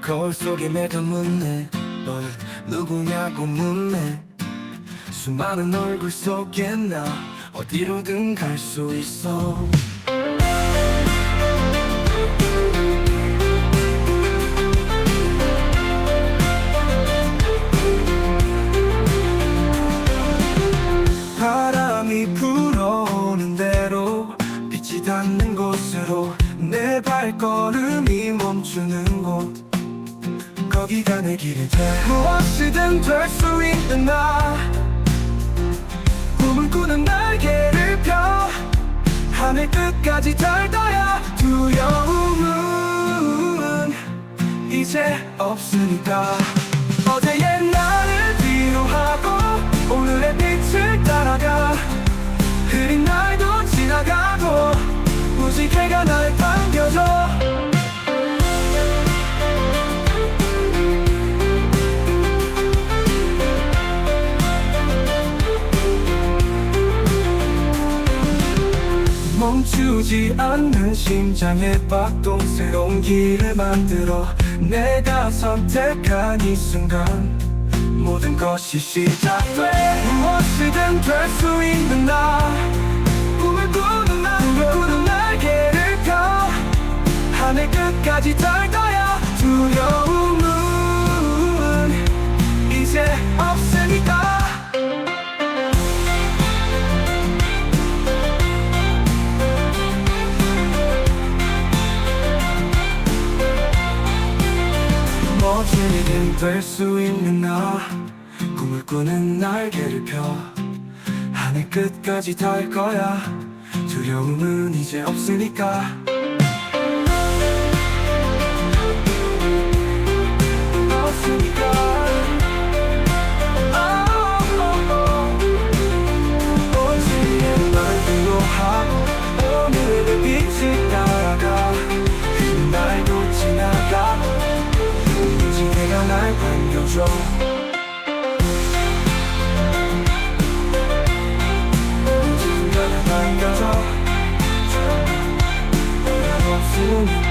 거울 속에 매도 묻네. 널 누구냐고 묻네. 수많은 얼굴 속에 나 어디로든 갈 수 있어. 바람이 불어오는 대로 빛이 닿는 곳으로 내 발걸음이 멈추는 곳 거기가 내 길이 돼 무엇이든 될 수 있는 나. 꿈을 꾸는 날개를 펴. 하늘 끝까지 닿아야 두려움은 이제 없으니까. 어제의 나를 위로하고 오늘의 빛을 따라가. 흐린 날도 지나가고 무지개가 날 멈추지 않는 심장의 박동 새로운 길을 만들어 내가 선택한 이 순간 모든 것이 시작돼. 무엇이든 될 수 있는 나 꿈을 꾸는 나 꿈을 꾸는 날개를 펴. 하늘 끝까지 닿아야 두려움 뭐지든 될수 있는 나 꿈을 꾸는 날개를 펴 하늘 끝까지 닿을 거야. 두려움은 이제 없으니까 朋友说。如今的烦恼你